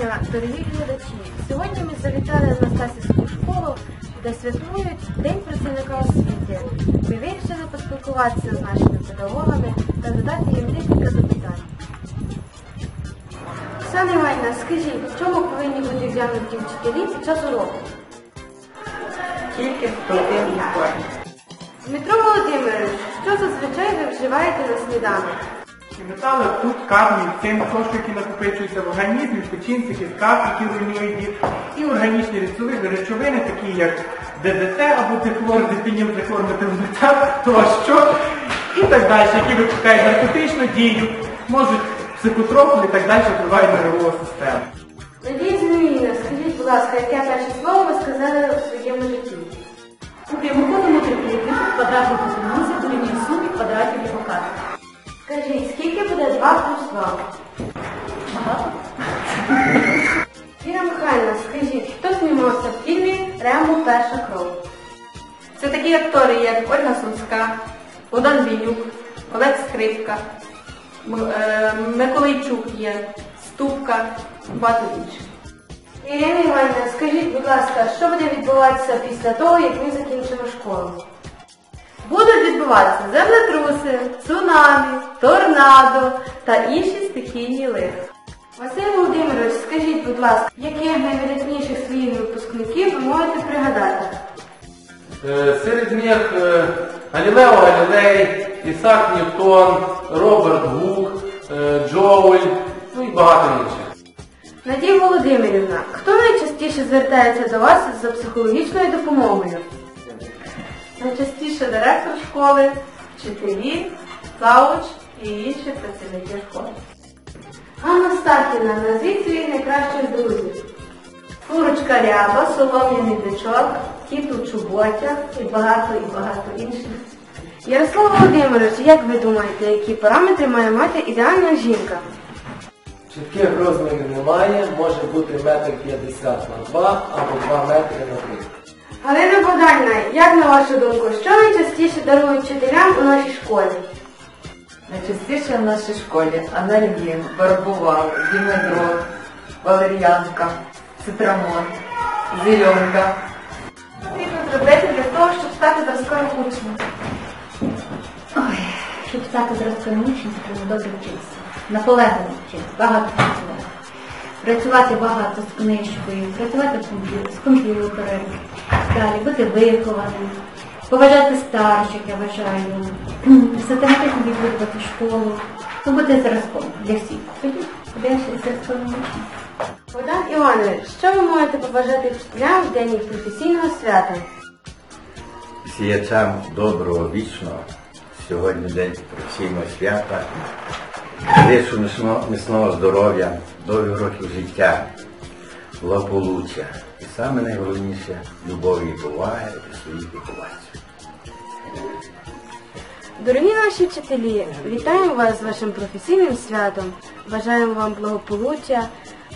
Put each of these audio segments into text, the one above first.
дня, дорогі глядачі! Сьогодні ми завітали на Стасівську школу, де святкують День працівника освіти. Ми вирішили поспілкуватися з нашими педагогами та задати їм декілька запитань. Оксана Іванівна, скажіть, в чому повинні бути вдягнуті вчителі під час уроку? Тільки в спортивній формі. Дмитро Володимирович, що зазвичай ви вживаєте на сніданок? Металик тут кадмій, це трошки, які накопичуються в організмі, в печінці, кістках, які руйнують їх, і органічні речовини, речовини, такі як ДДТ або дихлор, дифінів, дихлор, метилметал, тощо, і так далі, які викликають наркотичну дію, можуть психотропну і так далі впливають на нервову систему. Надія Зміїна, скажіть, будь ласка, яке перше слово ви сказали у своєму житті? У прямокутному трикутнику квадратний 2 плюс 2? Багато? Віра Михайлівна, скажіть, хто знімався в фільмі Ремо Перша кров? Це такі актори, як Ольга Сумська, Богдан Бінюк, Олег Скрипка, е, Миколайчук є, Ступка, багато інших. Ірина Іванівна, скажіть, будь ласка, що буде відбуватися після того, як ми закінчимо школу? Будуть відбуватися землетруси, цунамі, торнадо та інші стихійні лихи. Василь Володимирович, скажіть, будь ласка, яких найвидатніших своїх випускників ви можете пригадати? Е, Серед них е, Галілео Галілей, Ісак Ньютон, Роберт Гук, е, Джоуль, ну і багато інших. Надія Володимирівна, хто найчастіше звертається до вас за психологічною допомогою? Найчастіше директор школи, вчителі, завуч і інші працівники школи. Ганна Стахіна, назвіть своїх найкращих друзів. Курочка ряба, солом'яний бичок, кіт у чоботях і багато і багато інших. Ярослав Володимирович, як ви думаєте, які параметри має мати ідеальна жінка? Чітких розмірів немає, може бути метр 50 на 2 або 2 метри на 3. Галина Богданівна, як на вашу думку, що найчастіше дарують вчителям у нашій школі? Найчастіше в нашій школі анальгін, барбувал, дімедрол, валер'янка, цитрамон, зеленка. Потрібно зробити для того, щоб стати зразковим учнем. Ой, щоб стати зразковим учнем, треба добре вчитися. Наполегливо вчитися, багато працювати. Працювати багато з книжкою, працювати з комп'ю- комп'ютером, далі бути вихованим, поважати старших, я вважаю, систематично відвідувати школу, ну, бути зразком для всіх. Тоді учнем. Богдан Іванович, що ви можете побажати вчителям в день їх професійного свята? сіячам доброго вічного. Сьогодні день професійного свята. Вишу міцного, здоров'я, довгих років життя, благополуччя. І саме найголовніше любові і поваги до своїх вихованців. Дорогі наші вчителі, вітаємо вас з вашим професійним святом. Бажаємо вам благополуччя,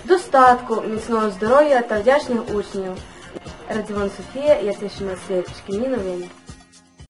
достатку, міцного здоров'я та вдячних учнів. Радзивон Софія, Ясишин Василь, шкільні новини.